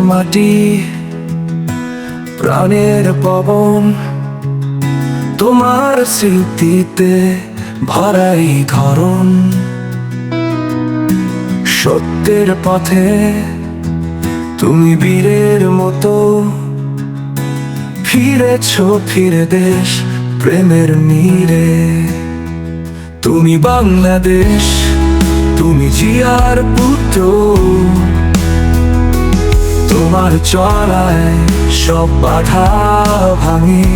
মাটি, প্রাণের পবন। তোমার স্মৃতিতে ভরাই ধরন। সত্যের পথে তুমি বীরের মতো। ফিরেছ ফিরে দেশ প্রেমের নীরে। তুমি বাংলাদেশ, তুমি জিয়ার পুত্র। তোমার চড়ায় সব বাধা ভাঙি।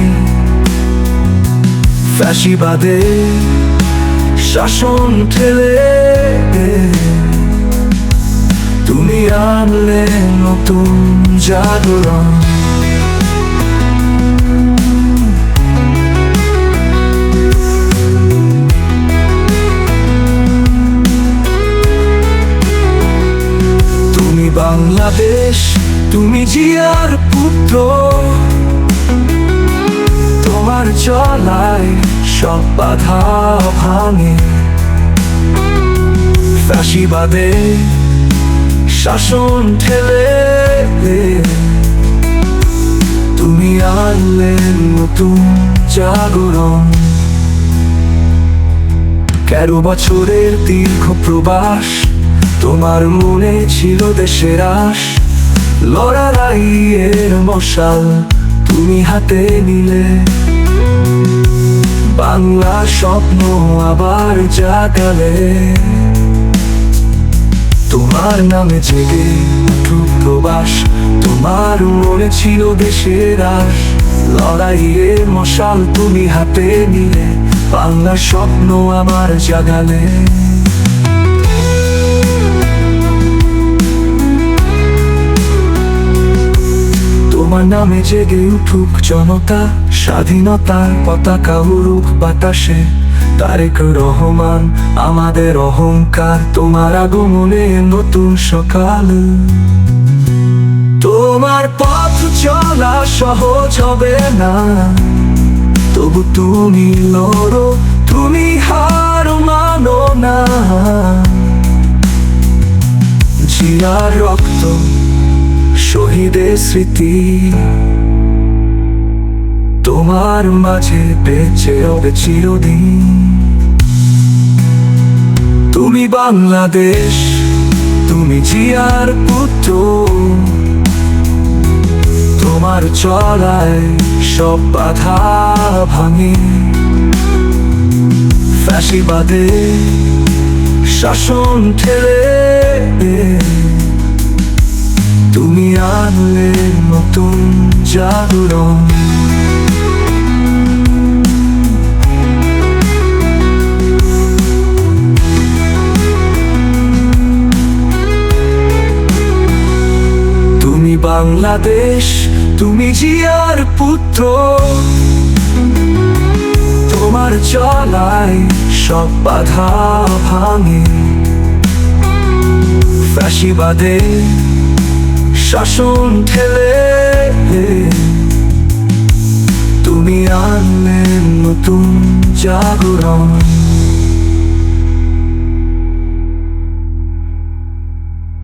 ফ্যাসিবাদে শাসন ঠেলে তুমি আনলে নতুন জাগরণ। তুমি জিয়ার পুত্র। তোমার চলায় সব বাধা ভাঙে। ফ্যাসিবাদে শাসন ঠেলে তুমি আনলে নতুন জাগরণ। তেরো বছরের দীর্ঘ প্রবাস, তোমার মনে ছিল দেশের আশ। লড়াইয়ের মশাল তুমি হাতে নিলে। বাংলা স্বপ্ন আবার জাগালে। তোমার নামে জেগে উঠুক প্রবাস, তোমার মনে ছিল দেশের আশ। লড়াইয়ের মশাল তুমি হাতে নিলে বাংলা স্বপ্ন আমার জাগালে। তোমার নামে জেগে উঠুক জনতা স্বাধীনতার পতাকা উড়ুক বাতাসে। তারেক রহমান, আমাদের অহংকার, তোমার আগমনে নতুন সকাল। তোমার পথ চলা সহজ হবে না। তবু তুমি লড়ো, তুমি হার মানো না। জিয়ার রক্ত শহীদের স্মৃতি। তোমার মাঝে বেঁচে হবে চিরদিন। তুমি বাংলাদেশ, তুমি জিয়ার পুত্র। তোমার চলায় সব বাধা ভাঙে। ফ্যাসিবাদে শাসন ঠেলে তুমি আনলে নতুন জাগরণ তুমি বাংলাদেশ তুমি জিয়ার পুত্র তোমার চলায় সব বাধা ভাঙে ফ্যাসিবাদে শাসন ঠেলে তুমি আনলে নতুন জাগরণ।